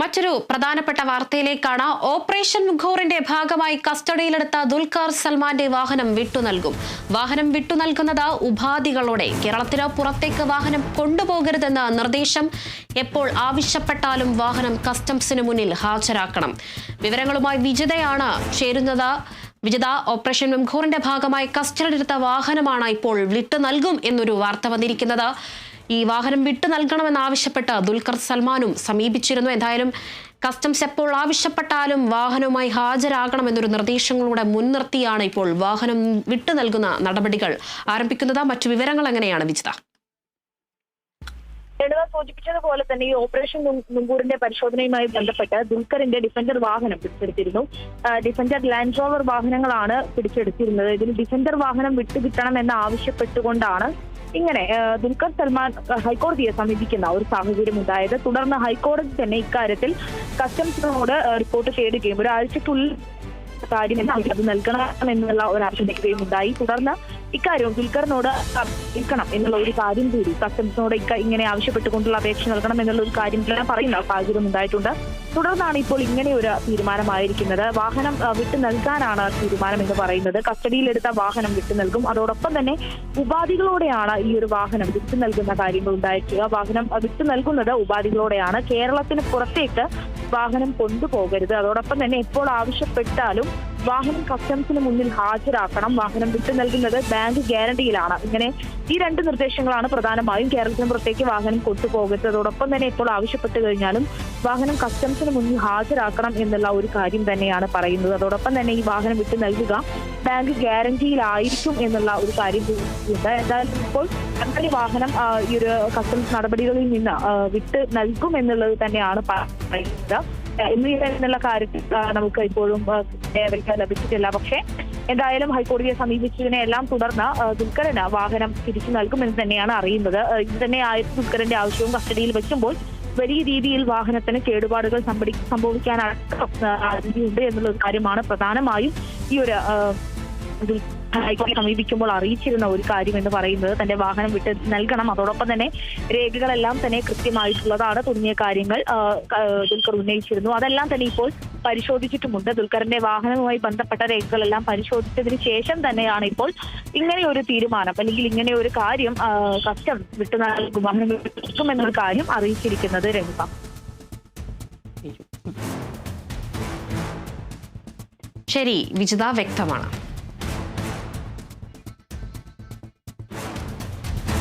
മറ്റൊരു പ്രധാനപ്പെട്ട വാർത്തയിലേക്കാണ്. ഓപ്പറേഷൻ മുഖോറിന്റെ ഭാഗമായി കസ്റ്റഡിയിലെടുത്ത ദുൽഖർ സൽമാന്റെ വാഹനം വിട്ടു നൽകും. വാഹനം വിട്ടു നൽകുന്നത് ഉപാധികളോടെ. കേരളത്തിന് പുറത്തേക്ക് വാഹനം കൊണ്ടുപോകരുതെന്ന നിർദ്ദേശം എപ്പോൾ ആവശ്യപ്പെട്ടാലും വാഹനം കസ്റ്റംസിന് മുന്നിൽ ഹാജരാക്കണം. വിവരങ്ങളുമായി വിജിതയാണ് ചേരുന്നത്. വിജിത ഓപ്പറേഷൻ മുഖോറിന്റെ ഭാഗമായി കസ്റ്റഡിയിലെടുത്ത വാഹനമാണ് ഇപ്പോൾ വിട്ടു നൽകും എന്നൊരു വാർത്ത വന്നിരിക്കുന്നത്. ഈ വാഹനം വിട്ടു നൽകണമെന്നാവശ്യപ്പെട്ട് ദുൽഖർ സൽമാനും സമീപിച്ചിരുന്നു. എന്തായാലും കസ്റ്റംസ് എപ്പോൾ ആവശ്യപ്പെട്ടാലും വാഹനവുമായി ഹാജരാകണമെന്നൊരു നിർദ്ദേശങ്ങളുടെ മുൻനിർത്തിയാണ് ഇപ്പോൾ വാഹനം വിട്ടു നൽകുന്ന നടപടികൾ. ആരംഭിക്കുന്നത് മറ്റു വിവരങ്ങൾ എങ്ങനെയാണ് വിജിത? ലളിത സൂചിപ്പിച്ചതുപോലെ തന്നെ ഈ ഓപ്പറേഷൻ നുങ്കൂറിന്റെ പരിശോധനയുമായി ബന്ധപ്പെട്ട് ദുൽഖറിന്റെ ഡിഫൻഡർ വാഹനം പിടിച്ചെടുത്തിരുന്നു. ഡിഫൻഡർ ലാൻഡ് റോവർ വാഹനങ്ങളാണ് പിടിച്ചെടുത്തിരുന്നത്. ഇതിൽ ഡിഫൻഡർ വാഹനം വിട്ടുകിട്ടണം എന്ന് ആവശ്യപ്പെട്ടുകൊണ്ടാണ് ഇങ്ങനെ ദുൽഖർ സൽമാൻ ഹൈക്കോടതിയെ സമീപിക്കുന്ന ഒരു സാഹചര്യം ഉണ്ടായത് തുടർന്ന് ഹൈക്കോടതി തന്നെ ഇക്കാര്യത്തിൽ കസ്റ്റംസിനോട് റിപ്പോർട്ട് തേടുകയും ഒരാഴ്ചക്കുള്ളിൽ കാര്യം അത് നൽകണം എന്നുള്ള ഒരു ആവശ്യം ഉണ്ടായി തുടർന്ന് ഇക്കാര്യവും ദുൽഖറിനോട് അറിയിക്കണം എന്നുള്ള ഒരു കാര്യം കൂടി. കസ്റ്റംസിനോട് ഇങ്ങനെ ആവശ്യപ്പെട്ടുകൊണ്ടുള്ള അപേക്ഷ നൽകണം എന്നുള്ള ഒരു കാര്യം എല്ലാം പറയുന്ന സാഹചര്യം ഉണ്ടായിട്ടുണ്ട്. തുടർന്നാണ് ഇപ്പോൾ ഇങ്ങനെ ഒരു തീരുമാനമായിരിക്കുന്നത്. വാഹനം വിട്ടു നൽകാനാണ് തീരുമാനം എന്ന് പറയുന്നത്. കസ്റ്റഡിയിലെടുത്ത വാഹനം വിട്ടു നൽകും. അതോടൊപ്പം തന്നെ ഉപാധികളോടെയാണ് ഈ ഒരു വാഹനം വിട്ടു നൽകുന്ന കാര്യങ്ങൾ ഉണ്ടായിരിക്കുക. വാഹനം വിട്ടു നൽകുന്നത് ഉപാധികളോടെയാണ്. കേരളത്തിന് പുറത്തേക്ക് വാഹനം കൊണ്ടുപോകരുത്. അതോടൊപ്പം തന്നെ എപ്പോൾ ആവശ്യപ്പെട്ടാലും വാഹനം കസ്റ്റംസിന് മുന്നിൽ ഹാജരാക്കണം. വാഹനം വിട്ടു നൽകുന്നത് ബാങ്ക് ഗ്യാരണ്ടിയിലാണ് ഇങ്ങനെ ഈ രണ്ട് നിർദ്ദേശങ്ങളാണ് പ്രധാനമായും കേരളത്തിന് പുറത്തേക്ക് വാഹനം കൊണ്ടുപോകുന്നതോടൊപ്പം തന്നെ ഇപ്പോൾ ആവശ്യപ്പെട്ടു കഴിഞ്ഞാലും വാഹനം കസ്റ്റംസിന് മുന്നിൽ ഹാജരാക്കണം എന്നുള്ള ഒരു കാര്യം തന്നെയാണ് പറയുന്നത്. അതോടൊപ്പം തന്നെ ഈ വാഹനം വിട്ടു നൽകുക ബാങ്ക് ഗ്യാരണ്ടിയിലായിരിക്കും എന്നുള്ള ഒരു കാര്യം ഉണ്ട്. എന്തായാലും ഇപ്പോൾ അങ്ങനെ വാഹനം ഈ ഒരു കസ്റ്റംസ് നടപടികളിൽ നിന്ന് വിട്ട് നൽകും എന്നുള്ളത് തന്നെയാണ് പറയുന്നത്. ഇന്ന് എന്നുള്ള കാര്യത്തിൽ നമുക്ക് ഇപ്പോഴും ലഭിച്ചിട്ടില്ല. പക്ഷേ എന്തായാലും ഹൈക്കോടതിയെ സമീപിച്ചതിനെ എല്ലാം തുടർന്ന് ദുൽഖറിന് വാഹനം തിരിച്ചു നൽകുമെന്ന് തന്നെയാണ് അറിയുന്നത്. ഇത് തന്നെ ആയിരുന്നു ദുൽഖറിന്റെ ആവശ്യവും കസ്റ്റഡിയിൽ വെക്കുമ്പോൾ വലിയ രീതിയിൽ വാഹനത്തിന് കേടുപാടുകൾ സംഭവി സംഭവിക്കാനടക്കം സാധ്യതയുണ്ട് എന്നുള്ള കാര്യമാണ് പ്രധാനമായും ഈ ഒരു ആ, ഇതിൽ ഹൈക്കോടതി സമീപിക്കുമ്പോൾ അറിയിച്ചിരുന്ന ഒരു കാര്യം എന്ന് പറയുന്നത് തന്റെ വാഹനം വിട്ട് നൽകണം. അതോടൊപ്പം തന്നെ രേഖകളെല്ലാം തന്നെ കൃത്യമായിട്ടുള്ളതാണ് തുടങ്ങിയ കാര്യങ്ങൾ ദുൽഖർ ഉന്നയിച്ചിരുന്നു. അതെല്ലാം തന്നെ ഇപ്പോൾ പരിശോധിച്ചിട്ടുമുണ്ട്. ദുൽഖറിന്റെ വാഹനവുമായി ബന്ധപ്പെട്ട രേഖകളെല്ലാം പരിശോധിച്ചതിന് ശേഷം തന്നെയാണ് ഇപ്പോൾ ഇങ്ങനെ ഒരു തീരുമാനം അല്ലെങ്കിൽ ഇങ്ങനെ ഒരു കാര്യം കസ്റ്റം വിട്ടു നൽകും വാഹനം വിട്ടു എന്നൊരു കാര്യം അറിയിച്ചിരിക്കുന്നത് രംഗ ശരി വിജിത വ്യക്തമാണ്.